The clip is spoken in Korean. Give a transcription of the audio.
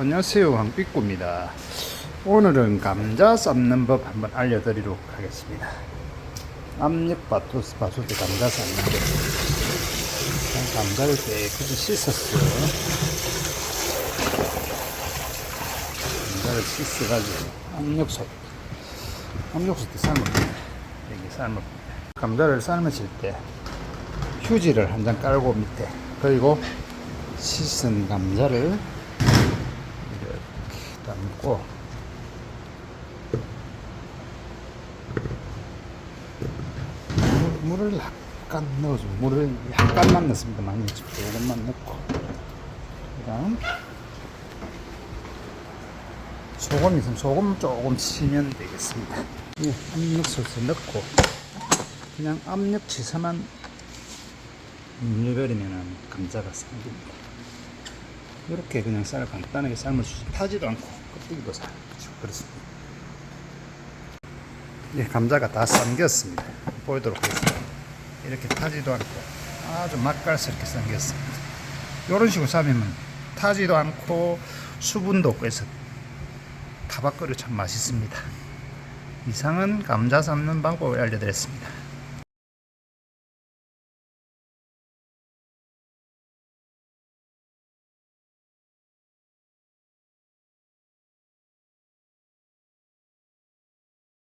안녕하세요 황삐꾸입니다. 오늘은 감자 삶는 법 한번 알려드리도록 하겠습니다. 압력밥솥 밥솥에 감자 삶는 법. 감자를 깨끗이 씻었어요. 감자를 씻어가지고 압력솥 압력솥에 삶습니다. 여기 삶을 감자를 삶으실 때 휴지를 한 장 깔고 밑에 그리고 씻은 감자를 담고. 물, 물을 약간 넣어줘 물을 약간만 넣습니다. 많이 조금만 넣고. 그다음 소금 있으면 소금 조금 치면 되겠습니다. 이 압력솥에 넣고 그냥 압력 치사만 눌려버리면 감자가 생깁니다 이렇게 그냥 쌀 간단하게 삶아주시 타지도 않고 껍데기도 잘 그렇습니다. 예, 감자가 다 삶겼습니다. 보이도록 하겠습니다. 이렇게 타지도 않고 아주 맛깔스럽게 삶겼습니다. 이런 식으로 삶으면 타지도 않고 수분도 없고 해서 타박거리 참 맛있습니다. 이상은 감자 삶는 방법을 알려드렸습니다.